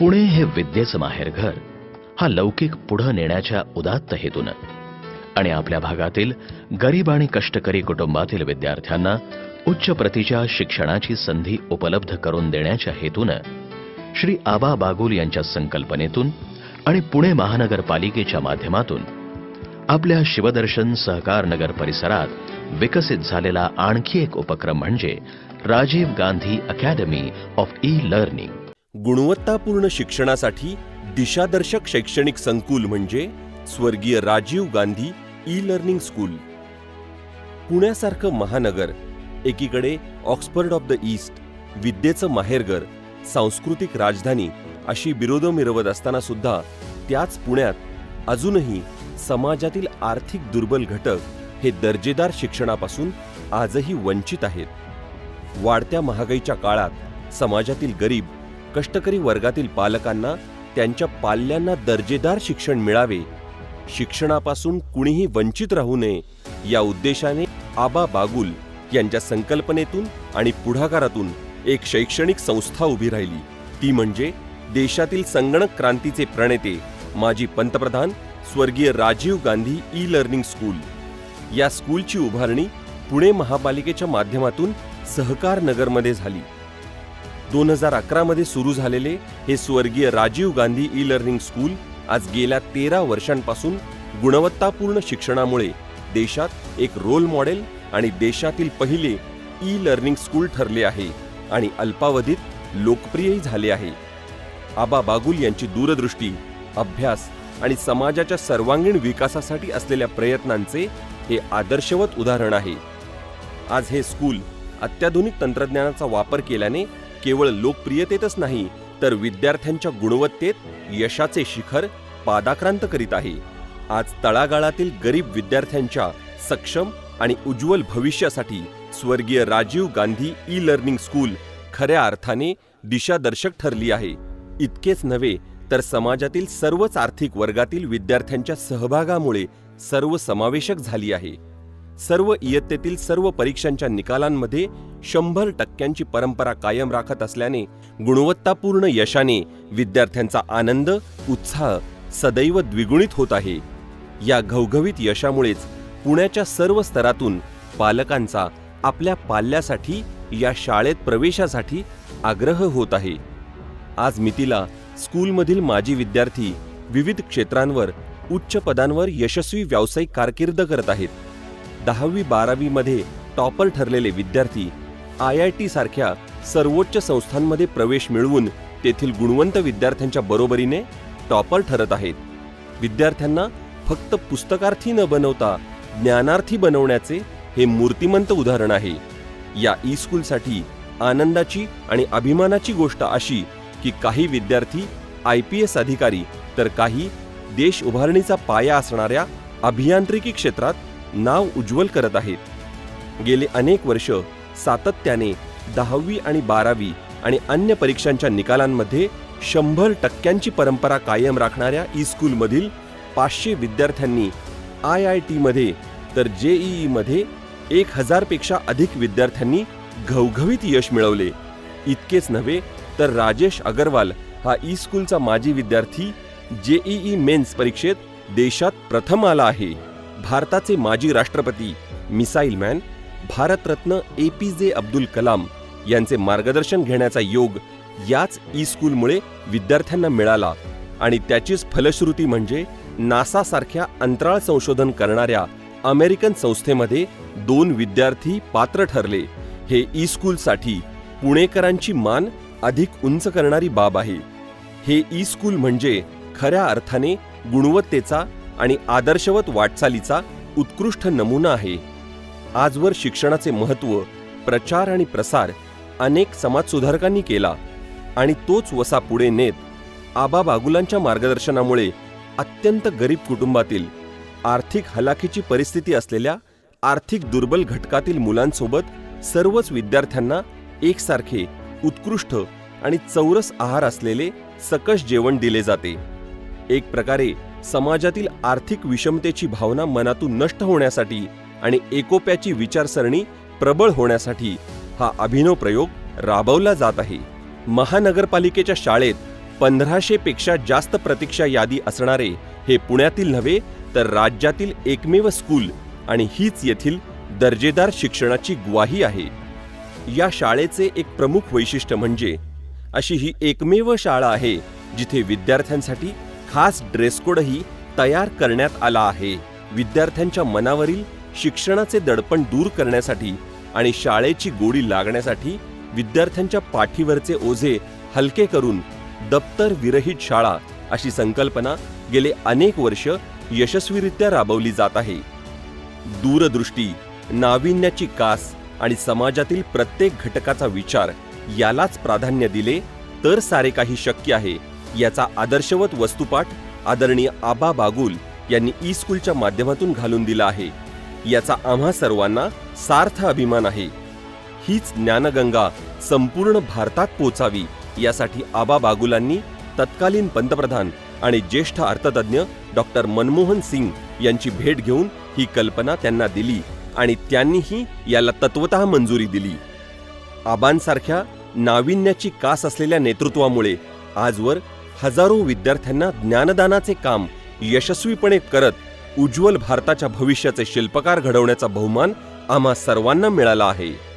पुणे हे विद्येचं माहेरघर हा लौकिक पुढं नेण्याच्या उदात्त हेतूनं. आणि आपल्या भागातील गरीब आणि कष्टकरी कुटुंबातील विद्यार्थ्यांना उच्च प्रतीच्या शिक्षणाची संधी उपलब्ध करून देण्याच्या हेतूनं श्री आबा बागुल यांच्या संकल्पनेतून आणि पुणे महानगरपालिकेच्या माध्यमातून आपल्या शिवदर्शन सहकार नगर परिसरात विकसित झालेला आणखी एक उपक्रम म्हणजे Rajiv Gandhi academy of e learning. गुणवत्तापूर्ण शिक्षणासाठी दिशादर्शक शैक्षणिक संकुल म्हणजे स्वर्गीय Rajiv Gandhi e learning school. पुण्यासारखं महानगर एकीकडे ऑक्सफर्ड ऑफ द ईस्ट विद्येचं माहेरघर सांस्कृतिक राजधानी अशी विरोध मिरवत असताना सुद्धा त्याच पुण्यात अजूनही समाजातील आर्थिक दुर्बल घटक हे दर्जेदार शिक्षणापासून आजही वंचित आहेत. वाढत्या महागाईच्या काळात समाजातील गरीब कष्टकरी वर्गातील पालकांना त्यांच्या पाल्यांना दर्जेदार शिक्षण मिळावे. शिक्षणापासून कुणीही वंचित राहू नये या उद्देशाने आबा बागुल यांच्या संकल्पनेतून आणि पुढाकारातून एक शैक्षणिक संस्था उभी राहिली. ती म्हणजे देशातील संगणक क्रांतीचे प्रणेते माजी पंतप्रधान स्वर्गीय Rajiv Gandhi e learning school. या स्कूलची उभारणी पुणे महापालिकेच्या माध्यमातून सहकार नगरमध्ये झाली. दोन हजार अकरामध्ये सुरू झालेले हे स्वर्गीय Rajiv Gandhi e learning school आज गेल्या तेरा वर्षांपासून गुणवत्तापूर्ण शिक्षणामुळे देशात एक रोल मॉडेल आणि देशातील पहिले ई लर्निंग स्कूल ठरले आहे आणि अल्पावधीत लोकप्रियही झाले आहे. आबा बागुल यांची दूरदृष्टी अभ्यास आणि समाजाच्या सर्वांगीण विकासासाठी असलेल्या प्रयत्नांचे हे आदर्शवत उदाहरण आहे. आज हे स्कूल अत्याधुनिक तंत्रज्ञानाचा वापर केल्याने केवळ लोकप्रियतेतच नाही तर विद्यार्थ्यांच्या गुणवत्तेत यशाचे शिखर पादाक्रांत करीत आहे. आज तळागाळातील गरीब विद्यार्थ्यांच्या सक्षम आणि उज्ज्वल भविष्यासाठी स्वर्गीय Rajiv Gandhi e learning school खऱ्या अर्थाने दिशादर्शक ठरली आहे. इतकेच नव्हे तर समाजातील सर्वच आर्थिक वर्गातील विद्यार्थ्यांच्या सहभागामुळे सर्वसमावेशक झाली आहे. सर्व इयत्तेतील सर्व परीक्षांच्या निकालांमध्ये शंभर टक्क्यांची परंपरा कायम राखत असल्याने गुणवत्तापूर्ण यशाने विद्यार्थ्यांचा आनंद उत्साह सदैव द्विगुणित होत आहे. या घवघवीत यशामुळेच पुण्याच्या सर्व स्तरातून पालकांचा आपल्या पाल्यासाठी या शाळेत प्रवेशासाठी आग्रह होत आहे. आज मितीला स्कूलमधील माजी विद्यार्थी विविध क्षेत्रांवर उच्च पदांवर यशस्वी व्यावसायिक कारकीर्द करत आहेत. दहावी बारावी मध्ये टॉपर ठरलेले विद्यार्थी आय आय टी सारख्या सर्वोच्च संस्थांमध्ये प्रवेश मिळवून तेथील गुणवंत विद्यार्थ्यांच्या बरोबरीने टॉपर ठरत आहेत. विद्यार्थ्यांना फक्त पुस्तकार्थी न बनवता ज्ञानार्थी बनवण्याचे हे मूर्तिमंत उदाहरण आहे. या ई स्कूलसाठी आनंदाची आणि अभिमानाची गोष्ट अशी की काही विद्यार्थी आय पी एस अधिकारी तर काही देश उभारणीचा पाया असणाऱ्या अभियांत्रिकी क्षेत्रात नाव उज्ज्वल करत आहेत. गेले अनेक वर्ष सातत्याने दहावी आणि बारावी आणि अन्य परीक्षांच्या निकालांमध्ये शंभर टक्क्यांची परंपरा कायम राखणाऱ्या ई स्कूलमधील पाचशे विद्यार्थ्यांनी आय आय टीमध्ये तर जेईई ईमध्ये एक हजारपेक्षा अधिक विद्यार्थ्यांनी घवघवीत यश मिळवले. इतकेच नव्हे तर राजेश अगरवाल हा ई स्कूलचा माजी विद्यार्थी जेईई मेन्स परीक्षेत देशात प्रथम आला आहे. भारताचे माजी राष्ट्रपती missile man Bharat Ratna A P J Abdul Kalam यांचे मार्गदर्शन घेण्याचा योग याच ई स्कूलमुळे विद्यार्थ्यांना मिळाला आणि त्याचीच फलश्रुती म्हणजे नासासारख्या अंतराळ संशोधन करणाऱ्या अमेरिकन संस्थेमध्ये दोन विद्यार्थी पात्र ठरले. हे ई स्कूलसाठी पुणेकरांची मान अधिक उंच करणारी बाब आहे. हे ई स्कूल म्हणजे खऱ्या अर्थाने गुणवत्तेचा आणि आदर्शवत वाटचालीचा उत्कृष्ट नमुना आहे. आजवर शिक्षणाचे महत्त्व प्रचार आणि प्रसार अनेक समाजसुधारकांनी केला आणि तोच वसा पुढे नेत आबा बागुलांच्या मार्गदर्शनामुळे अत्यंत गरीब कुटुंबातील आर्थिक हलाखीची परिस्थिती असलेल्या आर्थिक दुर्बल घटकातील मुलांसोबत सर्वच विद्यार्थ्यांना एकसारखे उत्कृष्ट आणि चौरस आहार असलेले सकस जेवण दिले जाते. एक प्रकारे समाजातील आर्थिक विषमतेची भावना मनातून नष्ट होण्यासाठी आणि एकोप्याची विचारसरणी प्रबळ होण्यासाठी हा अभिनव प्रयोग राबवला जात आहे. महानगरपालिकेच्या शाळेत पंधराशे पेक्षा जास्त प्रतीक्षा यादी असणारे हे पुण्यातील नव्हे तर राज्यातील एकमेव स्कूल आणि हीच येथील दर्जेदार शिक्षणाची ग्वाही आहे. या शाळेचे एक प्रमुख वैशिष्ट्य म्हणजे अशी ही एकमेव शाळा आहे जिथे विद्यार्थ्यांसाठी खास ड्रेस कोडही तयार करण्यात आला आहे. विद्यार्थ्यांच्या मनावरील शिक्षणाचे दडपण दूर करण्यासाठी आणि शाळेची गोडी लागण्यासाठी विद्यार्थ्यांच्या पाठीवरचे ओझे हलके करून दप्तर विरहित शाळा अशी संकल्पना गेले अनेक वर्ष यशस्वीरित्या राबवली जात आहे. दूरदृष्टी नाविन्याची कास आणि समाजातील प्रत्येक घटकाचा विचार यालाच प्राधान्य दिले तर सारे काही शक्य आहे. याचा आदर्शवत वस्तुपाठ आदरणीय आबा बागुल यांनी ई स्कूलच्या माध्यमातून घालून दिला आहे. याचा आम्हा सर्वांना सार्थ अभिमान आहे. हीच ज्ञानगंगा संपूर्ण भारतात पोचावी यासाठी आबा बागुलांनी तत्कालीन पंतप्रधान आणि ज्येष्ठ अर्थतज्ञ डॉक्टर मनमोहन सिंग यांची भेट घेऊन ही कल्पना त्यांना दिली आणि त्यांनीही याला तत्वत मंजुरी दिली. आबांसारख्या नाविन्याची कास असलेल्या नेतृत्वामुळे आजवर हजारो विद्यार्थ्यांना ज्ञानदानाचे काम यशस्वीपणे करत उज्ज्वल भारताच्या भविष्याचे शिल्पकार घडवण्याचा बहुमान आम्हा सर्वांना मिळाला आहे.